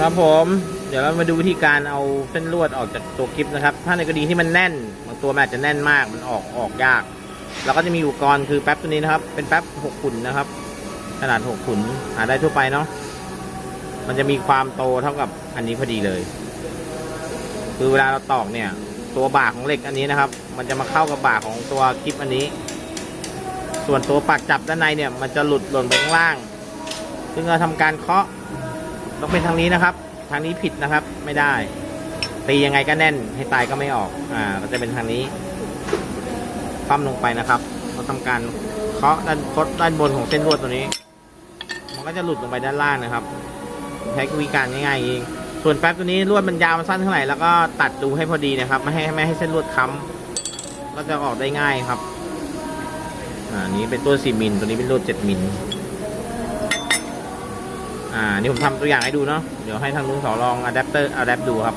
ครับผม เดี๋ยวเรามาดูวิธีการเอาเส้นลวดออกจากตัวคลิปนะครับ ถ้าในกรณีที่มันแน่นบางตัวมันอาจจะแน่นมากมันออกออกยาก เราก็จะมีอุปกรณ์คือแป๊บตัวนี้นะครับ เป็นแป๊บหกขุนนะครับ ขนาดหกขุนหาได้ทั่วไปเนาะมันจะมีความโตเท่ากับอันนี้พอดีเลย คือเวลาเราตอกเนี่ย ตัวบ่าของเหล็กอันนี้นะครับ มันจะมาเข้ากับบ่าของตัวคลิปอันนี้ ส่วนตัวปักจับด้านในเนี่ย มันจะหลุดหล่นไปข้างล่าง ซึ่งเราทำการเคาะ ต้องเป็นทางนี้นะครับ ทางนี้ผิดนะครับ ไม่ได้ ตียังไงก็แน่นให้ตายก็ไม่ออก อ่า ก็จะเป็นทางนี้คว่ำลงไปนะครับเราทำการเคาะด้านคดด้านบนของเส้นลวดตัวนี้ มันก็จะหลุดลงไปด้านล่างนะครับ ใช้วิธีการง่ายๆเอง ส่วนแป๊บตัวนี้ลวดมันยาวมันสั้นเท่าไหร่แล้วก็ตัดดูให้พอดีนะครับ ไม่ให้ไม่ให้เส้นลวดค้ำก็จะออกได้ง่ายครับ อ่า นี้เป็นตัว 4มิล ตัวนี้เป็นลวด7มิล อ่านี่ผมทำตัวอย่างให้ดูเนาะเดี๋ยวให้ทางลุงสอลองอะแดปเตอร์อะแดปดูครับ